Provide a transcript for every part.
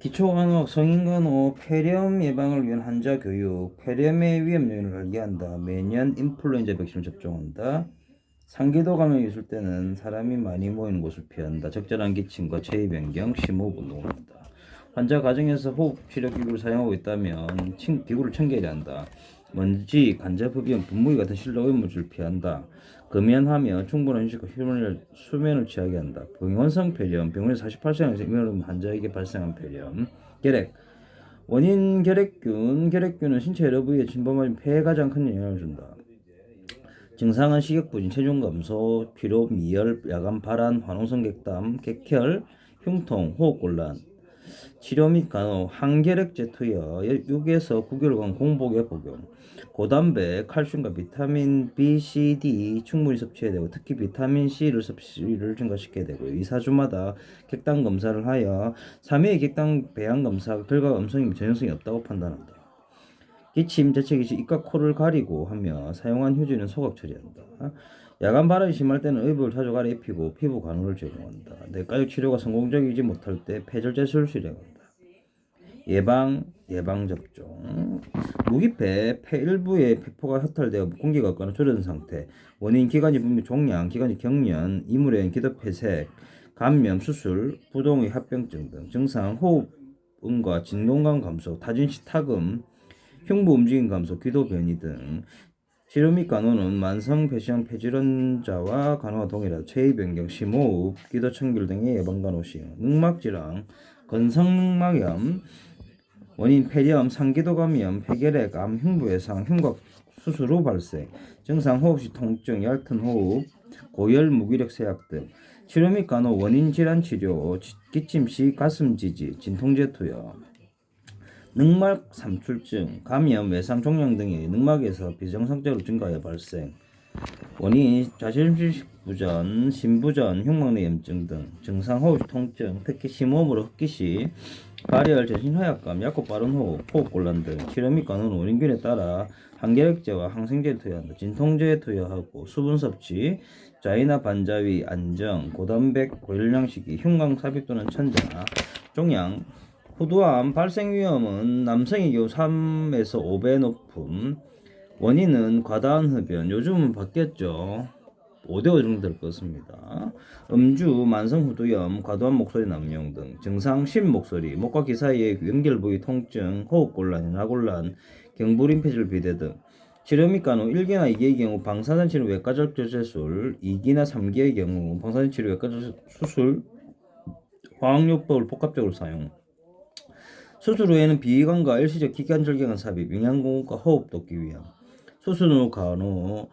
기초간호, 성인간호, 폐렴 예방을 위한 환자 교육, 폐렴의 위험 요인을 알게 한다. 매년 인플루엔자 백신을 접종한다. 상기도 감염이 있을 때는 사람이 많이 모이는 곳을 피한다. 적절한 기침과 체위 변경, 심호흡 운동을 한다. 환자 가정에서 호흡 치료 기구를 사용하고 있다면 침, 기구를 청결해야 한다. 먼지, 간접 흡연, 분무기 같은 실내 오염물질을 피한다. 금연하며 충분한 휴식과 수면을, 수면을 취하게 한다. 병원성 폐렴, 병원에서 48시간 이상 임하는 환자에게 발생한 폐렴, 결핵, 원인 결핵균, 결핵균은 신체 여러 부위에 침범하면 폐에 가장 큰 영향을 준다. 증상은 식욕부진, 체중 감소, 피로, 미열, 야간 발한, 화농성 객담, 객혈, 흉통, 호흡곤란. 치료 및 간호, 항결핵 제 투여, 6에서 9개월간 공복에 복용. 고단백, 칼슘과 비타민 B, C, D 충분히 섭취해야 되고 특히 비타민 C를 섭취를 증가시켜야 되고요. 2, 4주마다 객당 검사를 하여 3회의 객당 배양 검사 결과가 음성이 전형성이 없다고 판단한다. 기침, 재채기, 입과 코를 가리고 하며 사용한 휴지는 소각 처리한다. 야간 발열이 심할 때는 의복을 자주 갈아입히고 피부 간호를 제공한다. 내과육 치료가 성공적이지 못할 때 폐절제술을 실행한다. 예방, 예방 접종. 무기폐, 폐 일부의 폐포가 허탈되어 공기가 없거나 줄어든 상태. 원인 기관지 분비 종양, 기관지 경련, 이물의 기도 폐색, 감염, 수술, 부동의 합병증 등 증상, 호흡음과 진동감 감소, 타진시 타금, 흉부 움직임 감소, 기도 변이 등 및 간호는 만성 폐시형 폐질환자와 간호와 동일하다. 체위 변경, 심호흡, 기도 청결 등의 예방 간호 시행, 늑막 질환, 건성 늑막염, 원인 폐렴, 상기도 감염, 폐결핵, 암, 흉부 외상, 흉곽 수술 후 발생, 증상 호흡 시 통증, 얇은 호흡, 고열, 무기력 쇠약 등 치료 및 간호 원인 질환 치료, 지- 기침 시 가슴 지지, 진통제 투여. 늑막 삼출증, 감염, 외상 종양 등의 늑막에서 비정상적으로 증가해 발생. 원인 자실식 부전, 심부전, 흉막내 염증 등 증상 호흡 통증, 특히 심호흡으로 흡기 시 발열, 전신 허약감, 약고 빠른 호흡, 호흡 곤란 등 치료 및 간호는 원인균에 따라 항결핵제와 항생제를 투여한다. 진통제 투여하고 수분 섭취, 자이나 반자위, 안정, 고단백, 고열량식이, 흉광 삽입 또는 천자, 종양, 후두암 발생 위험은 남성의 경우 3에서 5배 높음. 원인은 과다한 흡연. 요즘은 바뀌었죠. 5대5 정도 될 것입니다. 음주, 만성 후두염, 과도한 목소리 남용 등 증상 심 목소리, 목과 귀 사이의 연결 부위 통증, 호흡 곤란, 나곤란, 경부림 폐질 비대 등 치료 및 간호 1기나 2기의 경우 방사선 치료 외과적 조제술, 2기나 3기의 경우 방사선 치료 외과적 수술, 화학요법을 복합적으로 사용. 수술 후에는 비위관과 일시적 기관절경은 삽입, 영양공급과 호흡 돕기 위함. 수술 후 간호,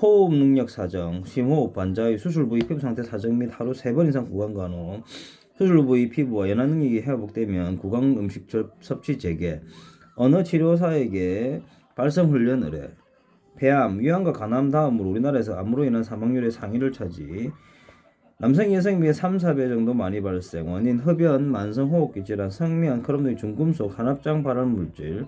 호흡 능력 사정, 심호흡, 반자의 수술 부위 피부 상태 사정 및 하루 세 번 이상 구강 간호, 수술 부위 피부와 연화 능력이 회복되면 구강 음식 접- 섭취 재개, 언어 치료사에게 발성 훈련 의뢰, 폐암, 위암과 간암 다음으로 우리나라에서 암으로 인한 사망률의 상위를 차지, 남성 여성 비해 3, 4배 정도 많이 발생. 원인 흡연, 만성 호흡기 질환, 성면, 크롬 등 중금속, 한합장 발환 물질,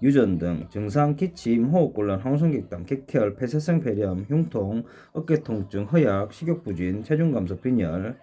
유전 등 증상 기침, 호흡곤란, 황송객담, 객혈, 폐쇄성 폐렴, 흉통, 어깨 통증, 허약, 식욕 부진, 체중 감소, 빈혈,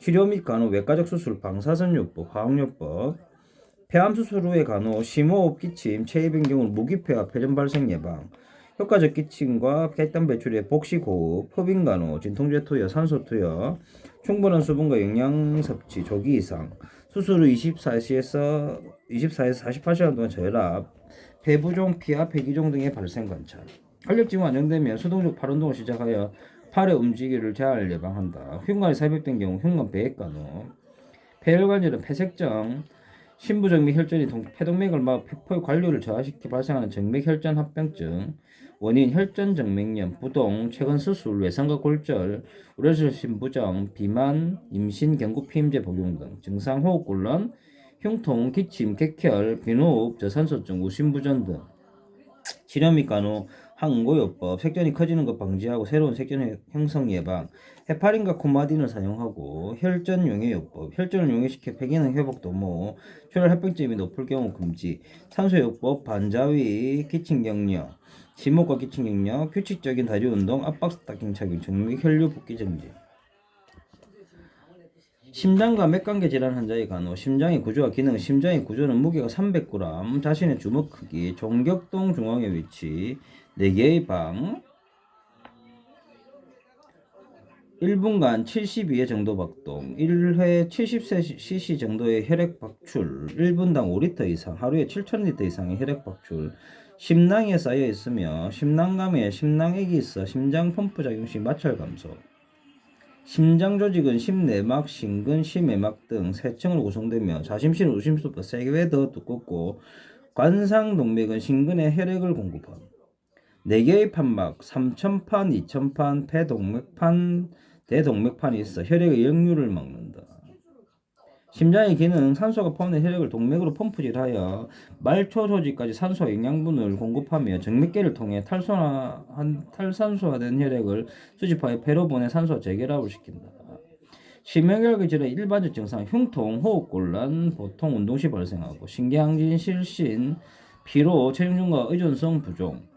치료 및 간호, 외과적 수술, 방사선요법, 화학요법, 폐암 수술 후의 간호, 심호흡, 기침, 체위 변경은 무기폐와 폐렴 발생 예방, 효과적 기침과 객단 배출의 복식 호흡, 흡인 간호, 진통제 투여, 산소 투여, 충분한 수분과 영양 섭취, 조기 이상, 수술 후 24시에서 24에서 48시간 동안 저혈압, 폐부종, 피하, 폐기종 등의 발생 관찰. 활력 징후 안정되면 수동적 팔 운동을 시작하여 팔의 움직임을 제한을 예방한다. 흉관이 삽입된 경우 흉관 배액 간호, 폐혈관절은 폐색정, 신부정 및 혈전이 동, 폐동맥을 막 폐포의 관료를 저하시키 발생하는 정맥 혈전 합병증, 원인 혈전 정맥염, 부동, 최근 수술, 외상과 골절, 우려실 신부정, 비만, 임신, 경구 피임제 복용 등 증상 호흡곤란, 흉통, 기침, 객혈, 비호흡, 저산소증, 우심부전 등 치료 및 간호, 항응고요법, 색전이 커지는 것 방지하고 새로운 색전 형성 예방, 헤파린과 코마딘을 사용하고 혈전 용해 요법, 혈전을 용해시켜 폐기능 회복 도모, 출혈 합병증이 높을 경우 금지, 산소 요법, 반자위, 기침 격려, 심호흡과 기침 격려, 규칙적인 다리 운동, 압박 스타킹 착용, 정맥 혈류 붓기 정지. 심장과 맥관계 질환 환자의 간호, 심장의 구조와 기능, 심장의 구조는 무게가 300g, 자신의 주먹 크기, 종격동 중앙의 위치, 4개의 방, 1분간 72회 정도 박동, 1회 70cc 정도의 혈액 박출, 1분당 5리터 이상, 하루에 7,000리터 이상의 혈액 박출, 심낭에 쌓여 있으며 심낭감에 심낭액이 있어 심장 펌프 작용 시 마찰 감소. 심장 조직은 심내막, 심근, 심외막 등 세 층으로 구성되며 자심실은 우심수보다 세개 더 두껍고 관상 동맥은 심근에 혈액을 공급함. 네 개의 판막, 3천판, 2천판, 폐동맥판, 대동맥판이 있어 혈액의 역류를 막는다. 심장의 기능 산소가 포함된 혈액을 동맥으로 펌프질하여 말초 조직까지 산소와 영양분을 공급하며 정맥계를 통해 탈산화한 탈산소화된 혈액을 수집하여 폐로 보내 산소 재결합을 시킨다. 심혈관계 질환 일반적 증상 흉통, 호흡곤란 보통 운동 시 발생하고 신경항진, 실신, 피로, 체중중과 의존성 부종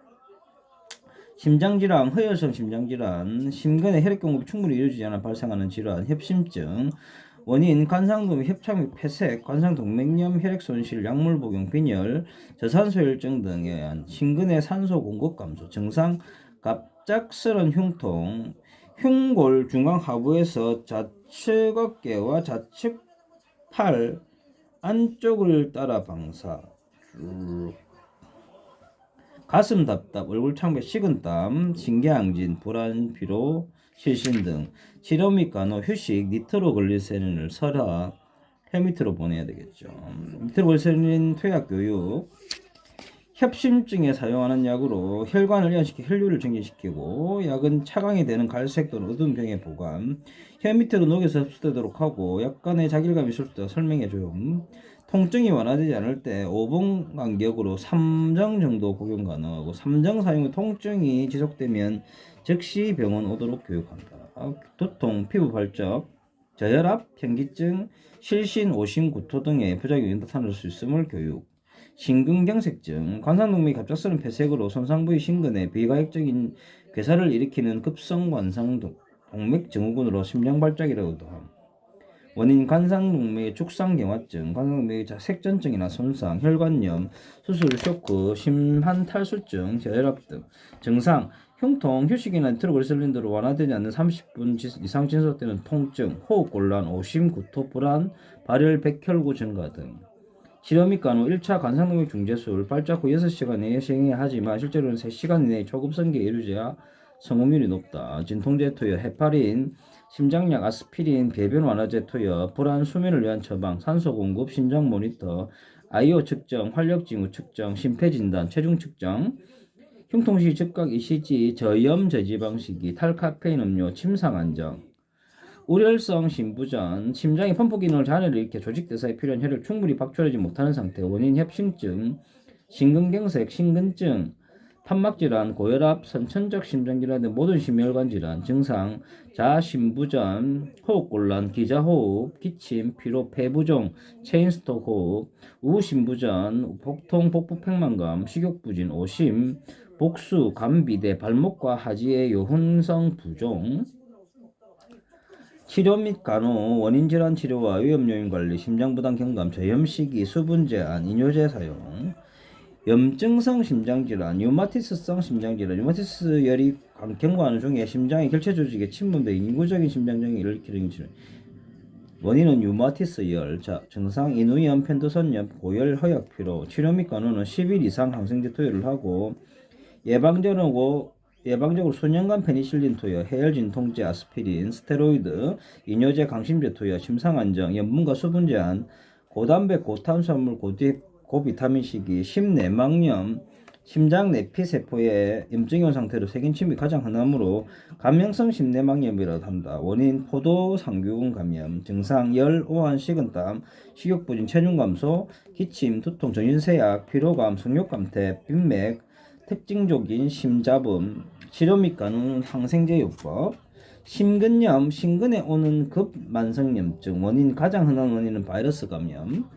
심장질환, 허혈성 심장질환, 심근의 혈액 공급이 충분히 이루어지지 않아 발생하는 질환, 협심증, 원인 관상동맥 협착 폐색, 관상동맥염, 혈액 손실, 약물 복용, 빈혈, 저산소혈증 등에 의한 심근의 산소 공급 감소, 증상 갑작스런 흉통, 흉골 중앙 하부에서 좌측 어깨와 좌측 팔 안쪽을 따라 방사, 쭉 가슴 답답, 얼굴 창배, 식은땀, 신경항진, 불안, 피로, 실신 등 치료 및 간호, 휴식, 니트로글리세린을 설화, 폐밑으로 보내야 되겠죠. 니트로글리세린 퇴약 교육, 협심증에 사용하는 약으로 혈관을 이완시켜 혈류를 증진시키고 약은 차광이 되는 갈색 또는 어두운 병에 보관 혈 밑으로 녹여서 흡수되도록 하고 약간의 자길감이 있을 때 설명해줘요. 통증이 완화되지 않을 때 5분 간격으로 3정 정도 복용 가능하고 3정 사용 후 통증이 지속되면 즉시 병원 오도록 교육한다. 두통, 피부 발적, 저혈압, 현기증, 실신, 오심, 구토 등의 부작용이 나타날 수 있음을 교육. 심근경색증, 관상동맥이 갑작스런 폐색으로 손상 부위 심근에 비가역적인 괴사를 일으키는 급성 관상 동맥 증후군으로 심장 발작이라고도 함. 원인 관상동맥의 축상경화증, 관상동맥의 색전증이나 손상, 혈관염, 수술, 쇼크, 심한 탈수증, 저혈압 등. 증상, 흉통, 휴식이나 트로글리세린으로 완화되지 않는 30분 이상 진속되는 통증, 호흡곤란, 오심, 구토, 불안, 발열, 백혈구 증가 등. 및 간호 1차 관상동맥 중재술 발작 후 6시간 내에 시행해야 하지만 실제로는 3시간 이내에 초급성기에 이루어져야 성공률이 높다. 진통제 투여, 헤파린, 심장약, 아스피린, 배변 완화제 투여, 불안 수면을 위한 처방, 산소 공급, 심장 모니터, 아이오 측정, 활력 징후 측정, 심폐 진단, 체중 측정, 흉통시 즉각 ECG, 저염 저지방 시기, 탈카페인 음료, 침상 안정, 우렬성 심부전, 심장의 펌프 기능을 장애를 일으켜 조직 대사에 필요한 혈을 충분히 박출하지 못하는 상태, 원인 협심증, 심근경색, 심근증, 판막질환, 고혈압, 선천적 심장질환 등 모든 심혈관 질환 증상, 자심부전, 호흡곤란, 기자호흡, 기침, 피로, 폐부종, 체인스톡 호흡, 우심부전, 복통, 복부 팽만감, 식욕부진, 오심, 복수, 감비대, 발목과 하지의 요훈성 부종, 치료 및 간호, 원인 질환 치료와 위험 요인 관리, 심장 부담 경감, 저염 시기, 수분 제한, 이뇨제 사용, 염증성 심장질환, 류마티스성 심장질환, 류마티스 열이 경과하는 중에 심장의 결체 조직에 침범돼 인구적인 심장장애 일으키는 질환. 원인은 류마티스 열, 자, 증상 인후염, 편도선염, 고열, 허약 피로, 치료 및 간호는 10일 이상 항생제 투여를 하고 예방적으로 예방적으로 수년간 페니실린 투여, 해열 진통제, 아스피린, 스테로이드, 이뇨제, 강심제 투여, 심상 안정, 염분과 수분 제한, 고단백, 고탄수화물, 고디, 고비타민 C기, 심내막염, 심장 내피 세포의 염증형 상태로 생긴 침이 가장 흔하므로 감염성 심내막염이라고 한다. 원인 포도 상규군 감염, 증상 열, 오한, 식은땀, 식욕 부진, 체중 감소, 기침, 두통, 전신세약, 피로감, 성욕감퇴, 빈맥, 특징적인 심잡음, 치료 및 가능 항생제 요법, 심근염, 심근에 오는 급 만성염증, 원인 가장 흔한 원인은 바이러스 감염,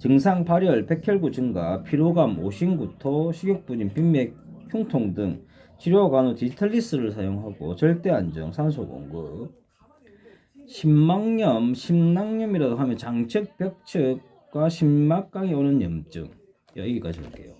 증상 발열, 백혈구 증가, 피로감, 오심구토, 식욕부진, 빈맥, 흉통 등 치료 간호 디지털리스를 사용하고 절대 안정, 산소 공급, 심막염, 심낭염이라고 하면 장측, 벽측과 심막강에 오는 염증. 여기까지 할게요.